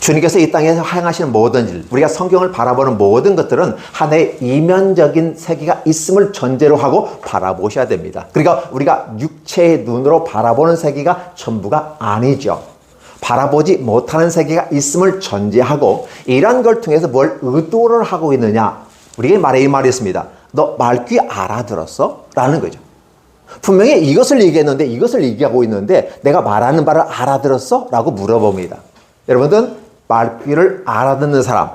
주님께서 이 땅에서 행하시는 모든 일, 우리가 성경을 바라보는 모든 것들은 하나의 이면적인 세계가 있음을 전제로 하고 바라보셔야 됩니다. 그러니까 우리가 육체의 눈으로 바라보는 세계가 전부가 아니죠. 바라보지 못하는 세계가 있음을 전제하고 이런 걸 통해서 뭘 의도를 하고 있느냐. 우리가 말에 이 말이 있습니다. 너 말귀 알아들었어? 라는 거죠. 분명히 이것을 얘기했는데 이것을 얘기하고 있는데 내가 말하는 바를 알아들었어? 라고 물어봅니다. 여러분들 말귀를 알아듣는 사람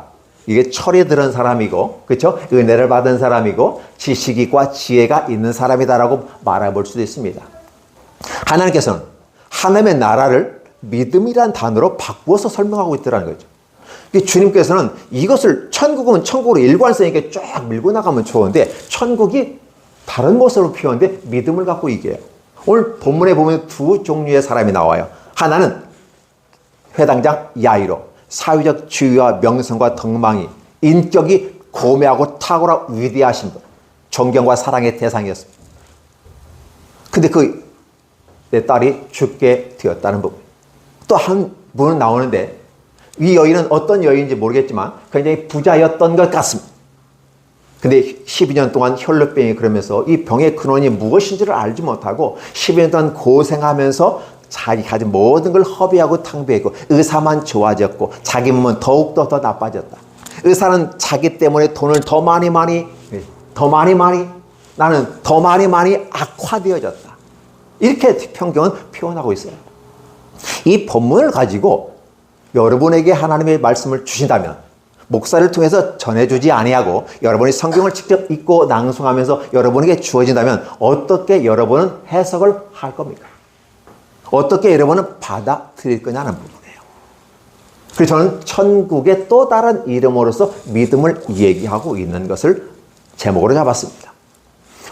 이게 철이 들은 사람이고 그렇죠? 은혜를 받은 사람이고 지식이과 지혜가 있는 사람이다라고 말해볼 수도 있습니다. 하나님께서는 하나님의 나라를 믿음이란 단어로 바꾸어서 설명하고 있더라는 거죠. 이 주님께서는 이것을 천국은 천국으로 일관성 있게 쫙 밀고 나가면 좋은데 천국이 다른 모습으로 표현돼 믿음을 갖고 얘기해요. 오늘 본문에 보면 두 종류의 사람이 나와요. 하나는 회당장 야이로 사회적 지위와 명성과 덕망이 인격이 고매하고 탁월하고 위대하신 분 존경과 사랑의 대상이었습니다. 근데 그 내 딸이 죽게 되었다는 부분. 또 한 분은 나오는데 이 여인은 어떤 여인인지 모르겠지만 굉장히 부자였던 것 같습니다. 근데 12년 동안 혈루병이 그러면서 이 병의 근원이 무엇인지를 알지 못하고 12년 동안 고생하면서 자기 가진 모든 걸 허비하고 탕비했고 의사만 좋아졌고 자기 몸은 더욱더 더 나빠졌다. 의사는 자기 때문에 돈을 더 많이 많이 더 많이 많이 나는 더 많이 많이 악화되어졌다. 이렇게 평경은 표현하고 있어요. 이 본문을 가지고 여러분에게 하나님의 말씀을 주신다면 목사를 통해서 전해주지 아니하고 여러분이 성경을 직접 읽고 낭송하면서 여러분에게 주어진다면 어떻게 여러분은 해석을 할 겁니까? 어떻게 여러분은 받아들일 거냐는 부분이에요. 그래서 저는 천국의 또 다른 이름으로서 믿음을 얘기하고 있는 것을 제목으로 잡았습니다.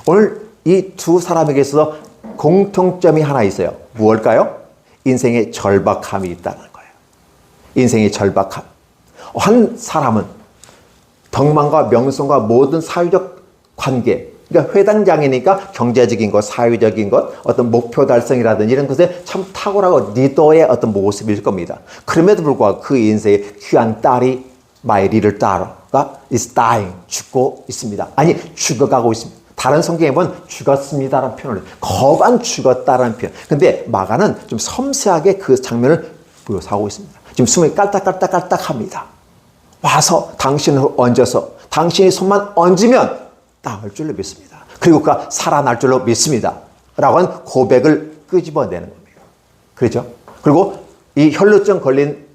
오늘 이 두 사람에게 있어서 공통점이 하나 있어요. 무엇일까요? 인생의 절박함이 있다는 거예요. 인생의 절박함. 한 사람은 덕망과 명성과 모든 사회적 관계, 그러니까 회당장이니까 경제적인 것, 사회적인 것, 어떤 목표 달성이라든지 이런 것에 참 탁월하고 리더의 어떤 모습일 겁니다. 그럼에도 불구하고 그 인생에 귀한 딸이 little daughter가 is dying, 죽고 있습니다. 아니, 죽어가고 있습니다. 다른 성경에 보면 죽었습니다라는 표현을. 거반 죽었다라는 표현. 근데 마가는 좀 섬세하게 그 장면을 묘사하고 있습니다. 지금 숨이 깔딱깔딱깔딱 합니다. 와서 당신을 얹어서 당신이 손만 얹으면 나을 줄로 믿습니다. 그리고 그가 살아날 줄로 믿습니다. 라고 한 고백을 끄집어내는 겁니다. 그렇죠? 그리고 이 혈루증 걸린